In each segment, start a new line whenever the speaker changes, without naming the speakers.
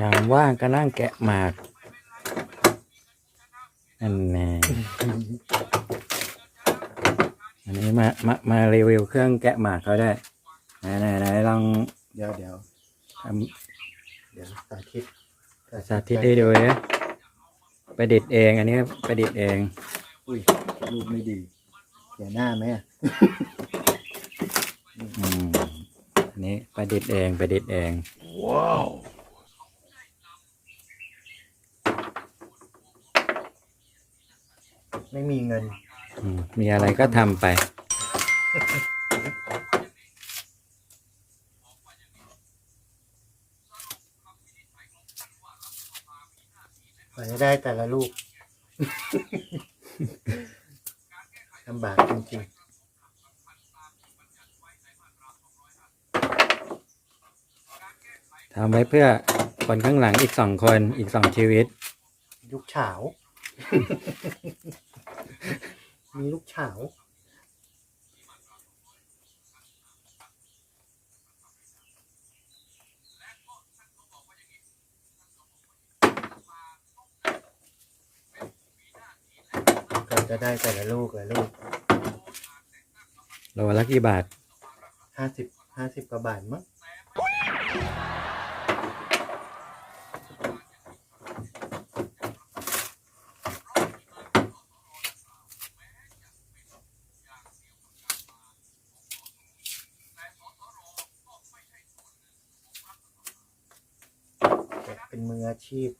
ยามว่างก็นั่งแกะหมากนั่นแน่อันนี้มามามารีวิวเครื่องแกะหมากเขาได้ไหนไหนไหนลอง
เดี๋ยวเดี๋ยว
ท
เดี๋ยวสาธิตำ
สาธิตให้ดูนะประดิษฐ์เองอันนี้ประดิษฐ์เอง
อุ้ยรูปไม่ดีเสียหน้าไหมอะ
อืมอันนี้ประดิษฐ์เองประดิษฐ์เอง
ไม่มีเงิน
อืมมีอะไรก็ทำไป
กว่าจะได้แต่ละลูก ลำบากจริง
ทำไว้เพื่อคนข้างหลังอีกสองคนอีกสองชีวิต
ๆลูกเฉา มีลูกเฉาก็จะได้แต่ละลูกละลูก
โลละกี่บาท
ห้าสิบห้าสิบกว่าบาทมั้ง เป็นมืออาชีพ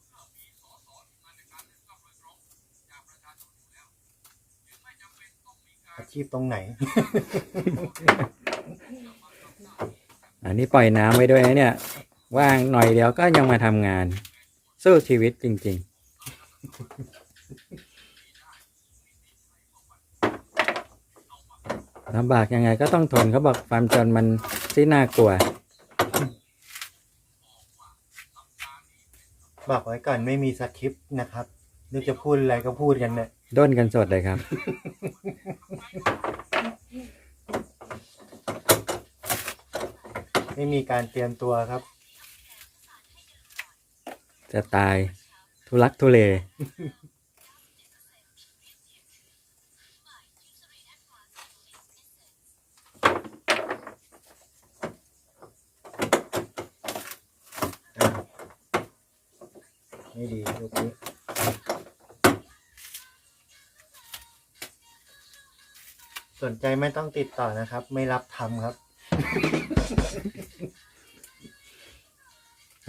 อาชีพตรงไหน
อันนี้ปล่อยน้ำไว้ด้วยนะเนี่ย ว่างหน่อยเดียวก็ยังมาทำงาน สู้ชีวิตจริง ๆ ลำบากยังไงก็ต้องทนเขาบอกความจนมันที่น่ากลัว
บอกไว้ก่อนไม่มีสคริปต์นะครับนึกจะพูดอะไรก็พูดกันเนี่ย
ด้นกันสดเลยครับ
ไม่มีการเตรียมตัวครับ
จะตาย ทุลักทุเล
ไม่ดีลูกนี้สนใจไม่ต้องติดต่อนะครับ ไม่รับทำครับ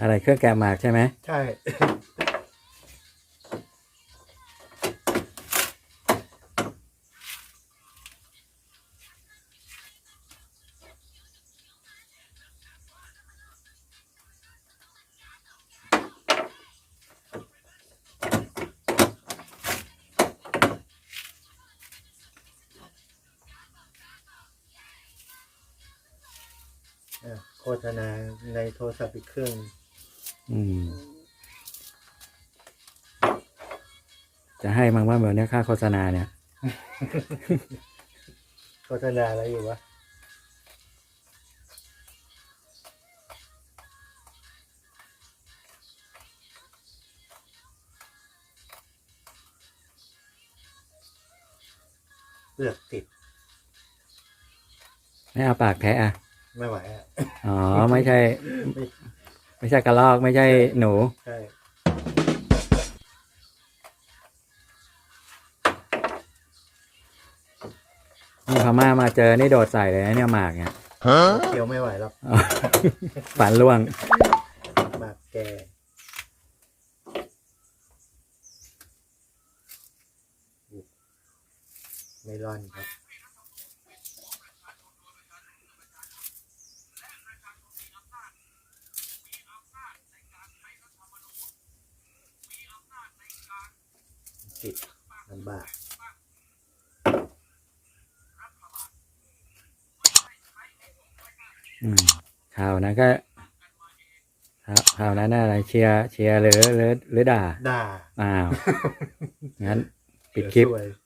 อะไรเครื่องแกะหมากใช่ไหม
ใช่ โฆษณาในโทรศัพท์อีกเครื่อง
อืม จะให้มั้งว่าแบบเนี้ยค่าโฆษณาเนี่ย
โฆษณาอะไรอยู่วะเปลือกติด
ไม่เอาปากแทะอะ
ไม่ไหวอะ
อ๋อ ไม่ใช่
ไม่
ไม่ใช่กระลอกไม่ใช่หนู
ใช่
นี่พม่ามาเจอนี่โดดใส่เลยนะเนี่ยหมากเนี่ย
เคี้ยวไม่ไหวหรอก
ฝันล่วง
หมากแกไม่ร่อนครับ ติดลำบาก
อืมข่าวนั้นก็ข่าวข่าวนั้นน่ะอะไรเชียร์เชียร์หรือหรือหรือด่า
ด่า
อ้าวงั้นปิดคลิป
เดี๋ยวซวย